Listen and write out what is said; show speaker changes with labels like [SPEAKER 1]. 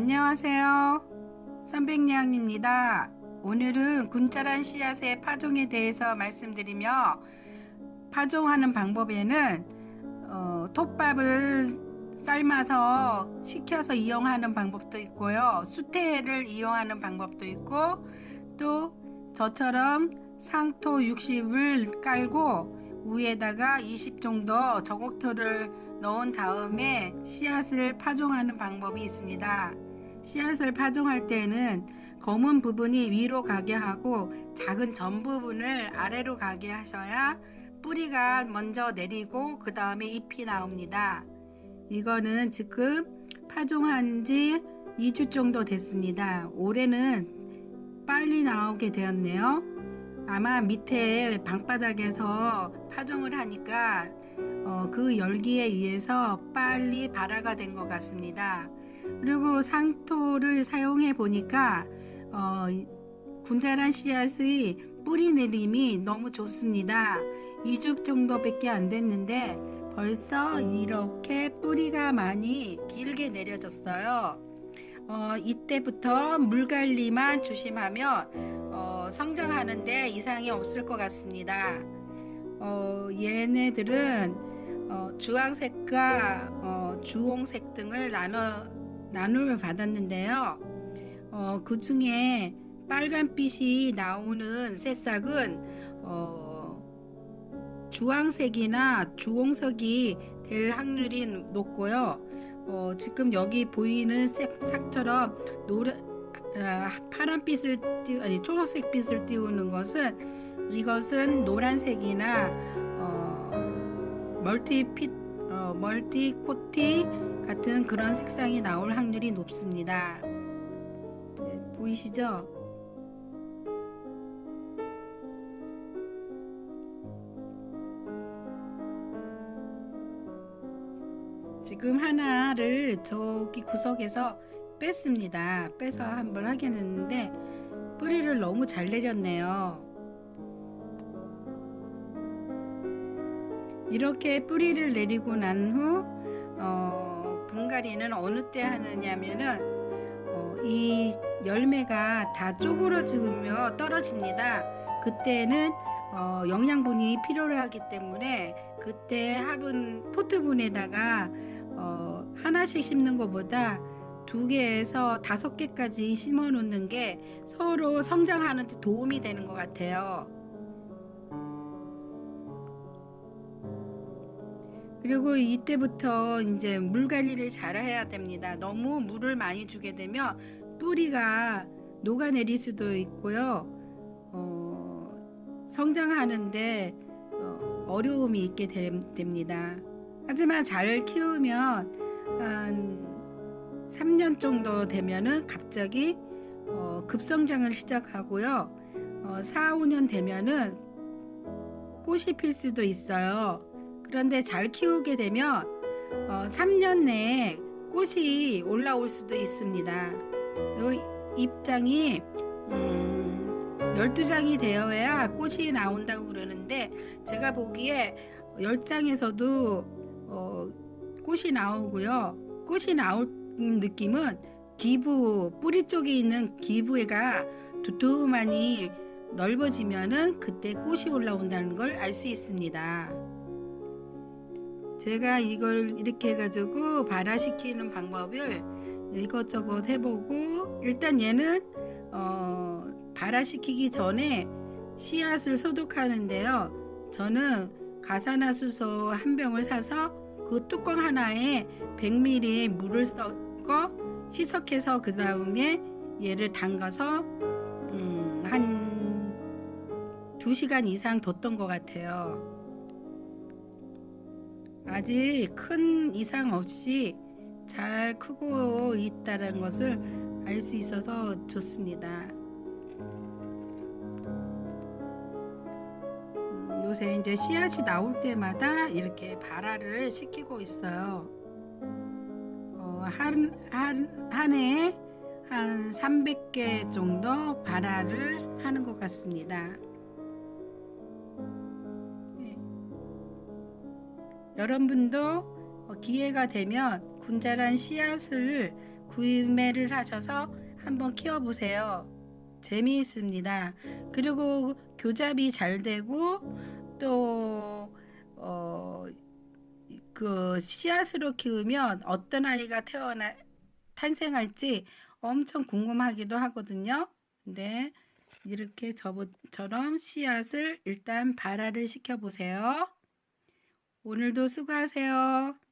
[SPEAKER 1] 안녕하세요. 선백냥입니다. 오늘은 군자란 씨앗의 파종에 대해서 말씀드리며 파종하는 방법에는 어, 톱밥을 삶아서 식혀서 이용하는 방법도 있고요. 수태를 이용하는 방법도 있고 또 저처럼 상토 60을 깔고 위에다가 20 정도 저곡토를 넣은 다음에 씨앗을 파종하는 방법이 있습니다. 씨앗을 파종할 때는 검은 부분이 위로 가게 하고 작은 전 부분을 아래로 가게 하셔야 뿌리가 먼저 내리고 그 다음에 잎이 나옵니다. 이거는 지금 파종한 지 2주 정도 됐습니다. 올해는 빨리 나오게 되었네요. 아마 밑에 방바닥에서 파종을 하니까 어, 그 열기에 의해서 빨리 발화가 된 것 같습니다. 그리고 상토를 사용해 보니까 어, 군자란 씨앗의 뿌리 내림이 너무 좋습니다. 2주 정도밖에 안 됐는데 벌써 이렇게 뿌리가 많이 길게 내려졌어요. 어, 이때부터 물 관리만 조심하면 어, 성장하는데 이상이 없을 것 같습니다. 어, 얘네들은 어, 주황색과 어, 주홍색 등을 나눠 나눔을 받았는데요. 어, 그 중에 빨간빛이 나오는 새싹은 어, 주황색이나 주홍색이 될 확률이 높고요. 어, 지금 여기 보이는 색상처럼 노래, 아, 파란빛을 띄, 아니 초록색빛을 띄우는 것은 이것은 노란색이나 어, 멀티핏, 어, 멀티 코티 같은 그런 색상이 나올 확률이 높습니다. 네, 보이시죠? 지금 하나를 저기 구석에서 뺐습니다. 빼서 한번 하겠는데 뿌리를 너무 잘 내렸네요. 이렇게 뿌리를 내리고 난후 어, 분갈이는 어느 때 하느냐면은 어, 이 열매가 다 쪼그러지며 떨어집니다. 그때는 어, 영양분이 필요하기 때문에 그때 화분 포트분에다가 어, 하나씩 심는 것보다 두 개에서 다섯 개까지 심어 놓는 게 서로 성장하는 데 도움이 되는 것 같아요. 그리고 이때부터 이제 물 관리를 잘 해야 됩니다. 너무 물을 많이 주게 되면 뿌리가 녹아내릴 수도 있고요. 어, 성장하는데 어, 어려움이 있게 되- 됩니다. 하지만 잘 키우면 한 3년 정도 되면은 갑자기 어, 급성장을 시작하고요. 어, 4, 5년 되면은 꽃이 필 수도 있어요. 그런데 잘 키우게 되면 어, 3년 내에 꽃이 올라올 수도 있습니다. 이 입장이 음, 12장이 되어야 꽃이 나온다고 그러는데 제가 보기에 10장에서도 어, 꽃이 나오고요. 꽃이 나올 느낌은 기부 뿌리 쪽에 있는 기부가 두툼하니 넓어지면은 그때 꽃이 올라온다는 걸 알 수 있습니다. 제가 이걸 이렇게 해가지고 발화시키는 방법을 이것저것 해보고 일단 얘는 어, 발화시키기 전에 씨앗을 소독하는데요. 저는 가사나수소 한 병을 사서 그 뚜껑 하나에 100ml 물을 섞어 시석해서 그 다음에 얘를 담가서 음, 한 2시간 이상 뒀던 것 같아요. 아직 큰 이상 없이 잘 크고 있다는 것을 알 수 있어서 좋습니다. 음, 요새 이제 씨앗이 나올 때마다 이렇게 발화를 시키고 있어요. 어, 한, 한, 한 해에 한 300개 정도 발화를 하는 것 같습니다. 여러분도 어, 기회가 되면 군자란 씨앗을 구매를 하셔서 한번 키워보세요. 재미있습니다. 그리고 교잡이 잘 되고 또 어, 그 씨앗으로 키우면 어떤 아이가 태어나 탄생할지 엄청 궁금하기도 하거든요. 근데 이렇게 저처럼 씨앗을 일단 발화를 시켜 보세요. 오늘도 수고하세요.